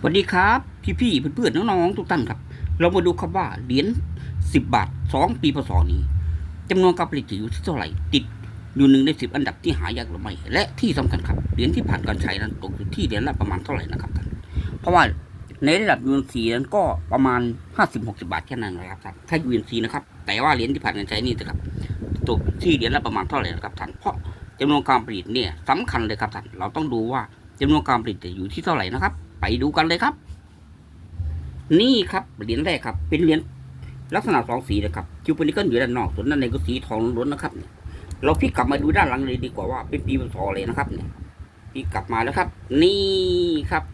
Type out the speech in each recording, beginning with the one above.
สวัสดีครับพี่พี่ๆเพื่อนๆน้องๆทุกท่านครับ เรามาดูครับว่าเหรียญสิบบาทสองปีพศนี้จำนวนการผลิตอยู่ที่เท่าไหร่ติดอยู่หนึ่งในสิบอันดับที่หายากหรือไม่และที่สำคัญครับเหรียญที่ผ่านการใช้นั้นตกอยู่ที่เหรียญละประมาณเท่าไหร่นะครับท่านเพราะว่าในระดับยูเอ็นซีนั้นก็ประมาณห้าสิบหกสิบาทแค่นั้นนะครับท่านถ้ายูเอ็นซีนะครับแต่ว่าเหรียญที่ผ่านการใช้นี่นะครับตกที่เหรียญละประมาณเท่าไหร่นะครับท่านเพราะจำนวนการผลิตเนี่ยสำคัญเลยครับท่านเราต้องดูว่าจำนวนการผลิตจะอยู่ที่เท่าไหร่นะครับ ไปดูกันเลยครับ นี่ครับเหรียญแรกครับ เป็นเหรียญลักษณะสองสีนะครับคิวปนิกันอยู่ด้านนอกส่วนด้านในก็สีทองล้วนนะครับเนี่ยเราพลิกกลับมาดูด้านหลังเลยดีกว่าว่าเป็นปีพศเลยนะครับเนี่ยพลิกกลับมาแล้วครับ นี่ครับ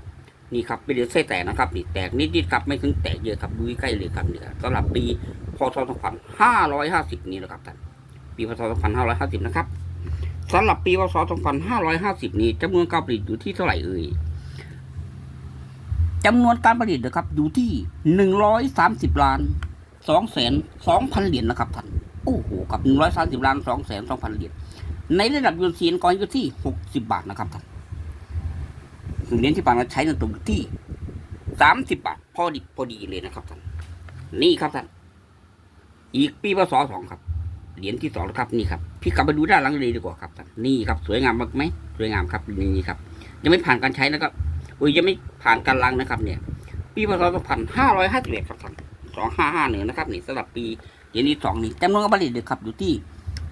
นี่ครับเป็นเหรียญไส้แตกนะครับนี่แตกนิดๆครับไม่ถึงแตกเยอะครับดูใกล้เลยครับเนี่ยสำหรับปีพศ2550นี่นะครับท่านปีพศ2550นห้าร้อยห้าสิบนะครับสำหรับปีพศ2550นี้จำนวนการผลิตอยู่ที่เท่าไหร่เอ่ย จำนวนการผลิตนะครับ อยู่ที่หนึ่งร้อยสามสิบล้านสองแสนสองพันเหรียญนะครับท่านโอ้โหกับหนึ่งร้อยสามสิบล้านสองแสนสองพันเหรียญในระดับยูนซีนก่อนอยู่ที่หกสิบาทนะครับท่านส่วนเหรียญที่ปานเราใช้ในตรงที่สามสิบบาทพอดีพอดีเลยนะครับท่านนี่ครับท่านอีกปีพศสองครับเหรียญที่สองนะครับนี่ครับพี่กลับมาดูด้านหลังเลยดีกว่าครับท่านนี่ครับ สวยงามมากไหมสวยงามครับนี่ครับ ยังไม่ผ่านการใช้นะครับอุ้ยยังไม่ ผ่านการลังนะครับ เนี่ย ปีพศสองพันห้าร้อยห้าสิบเอ็ดครับท่านสองห้าห้าหนึ่งนะครับนี่สำหรับปีเดือนที่สองนี้จำนวนการผลิตเลยครับอยู่ที่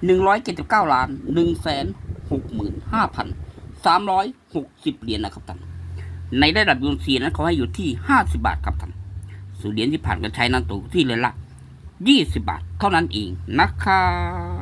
หนึ่งร้อยเจ็ดสิบเก้าล้านหนึ่งแสนหกหมื่นห้าพันสามร้อยหกสิบเหรียญนะครับท่านในระดับยูนซีนั้นเขาให้อยู่ที่ห้าสิบาทครับท่านส่วนเหรียญที่ผ่านการใช้นั้นตกที่เลยละยี่สิบาทเท่านั้นเองนะครับ